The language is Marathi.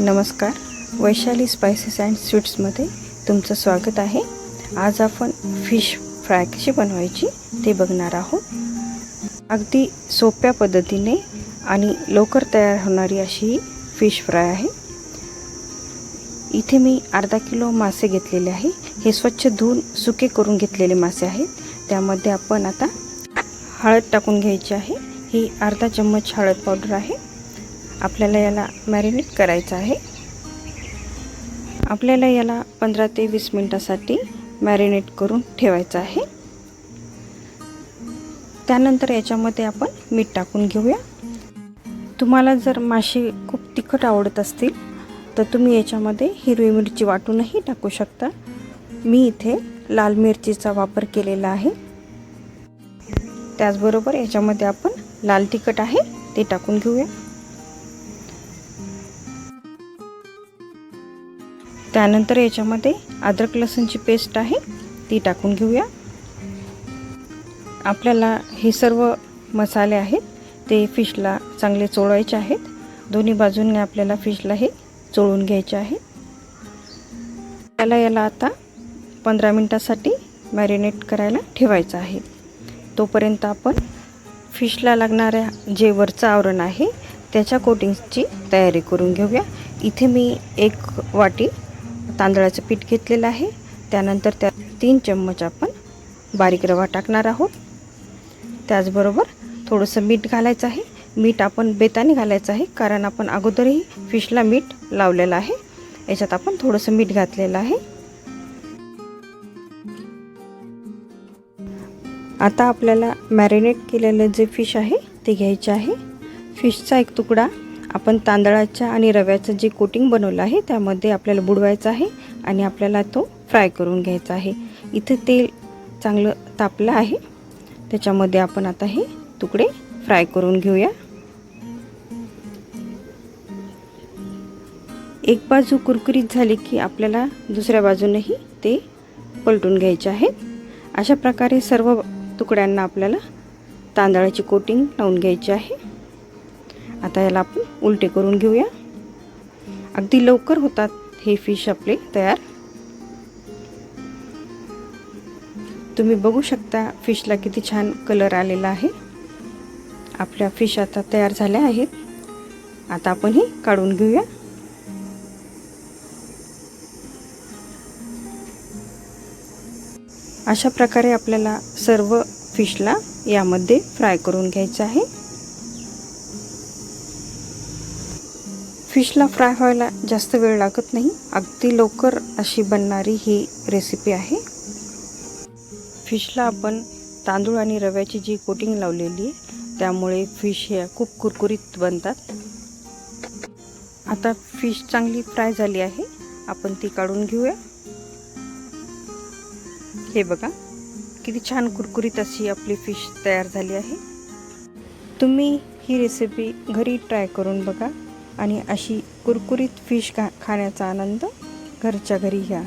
नमस्कार. वैशाली स्पायसेस अँड स्वीट्समध्ये तुमचं स्वागत आहे. आज आपण फिश फ्राय कशी बनवायची ते बघणार आहोत. अगदी सोप्या पद्धतीने आणि लवकर तयार होणारी अशी ही फिश फ्राय आहे. इथे मी अर्धा किलो मासे घेतलेले आहे. हे स्वच्छ धुवून सुके करून घेतलेले मासे आहेत. त्यामध्ये आपण आता हळद टाकून घ्यायची आहे. ही अर्धा चम्मच हळद पावडर आहे. आपल्याला याला मॅरिनेट करायचं आहे. आपल्याला याला पंधरा ते वीस मिनटासाठी मॅरिनेट करून ठेवायचं आहे. त्यानंतर याच्यामध्ये आपण मीठ टाकून घेऊया. तुम्हाला जर मासे खूप तिखट आवडत असतील तर तुम्ही याच्यामध्ये हिरवी मिरची वाटूनही टाकू शकता. मी इथे लाल मिरचीचा वापर केलेला आहे. त्याचबरोबर याच्यामध्ये आपण लाल तिखट आहे ते टाकून घेऊया. त्यानंतर याच्यामध्ये अद्रक लसूणची पेस्ट आहे ती टाकून घेऊया. आपल्याला हे सर्व मसाले आहेत ते फिशला चांगले चोळायचे आहेत. दोन्ही बाजूंनी आपल्याला फिशला हे चोळून घ्यायचे आहे. त्याला याला आता पंधरा मिनटासाठी मॅरिनेट करायला ठेवायचं आहे. तोपर्यंत आपण फिशला लागणाऱ्या जे वरचं आवरण आहे त्याच्या कोटिंग्सची तयारी करून घेऊया. इथे मी एक वाटी तांदळाचं पीठ घेतलेलं आहे. त्यानंतर त्या तीन चम्मच आपण बारीक रवा टाकणार आहोत. त्याचबरोबर थोडंसं मीठ घालायचं आहे. मीठ आपण बेताने घालायचं आहे कारण आपण अगोदरही फिशला मीठ लावलेलं आहे. याच्यात आपण थोडंसं मीठ घातलेलं आहे. आता आपल्याला मॅरिनेट केलेलं जे फिश आहे ते घ्यायचे आहे. फिशचा एक तुकडा आपण तांदळाच्या आणि रव्याचं जे कोटिंग बनवलं आहे त्यामध्ये आपल्याला बुडवायचं आहे आणि आपल्याला तो फ्राय करून घ्यायचा आहे. इथं तेल चांगलं तापलं आहे. त्याच्यामध्ये आपण आता हे तुकडे फ्राय करून घेऊया. एक बाजू कुरकुरीत झाली की आपल्याला दुसऱ्या बाजूनही ते पलटून घ्यायचे आहेत. अशा प्रकारे सर्व तुकड्यांना आपल्याला तांदळाची कोटिंग लावून घ्यायची आहे. आता याला आपण उलटे करून घेऊया. अगदी लवकर होतात हे फिश आपले तयार. तुम्ही बघू शकता फिशला किती छान कलर आलेला आहे. आपल्या फिश आता तयार झाल्या आहेत. आता आपण हे काढून घेऊया. अशा प्रकारे आपल्याला सर्व फिशला यामध्ये फ्राय करून घ्यायचं आहे. फिशला फ्राय व्हायला जास्त वेळ लागत नाही. अगदी लवकर अशी बनणारी ही रेसिपी आहे. फिशला आपण तांदूळ आणि रव्याची जी कोटिंग लावलेली आहे त्यामुळे फिश ह्या खूप कुरकुरीत बनतात. आता फिश चांगली फ्राय झाली आहे. आपण ती काढून घेऊया. हे बघा किती छान कुरकुरीत अशी आपली फिश तयार झाली आहे. तुम्ही ही रेसिपी घरी ट्राय करून बघा. आणि अशी कुरकुरीत फिश खा खाण्याचा आनंद घरच्या घरी घ्या.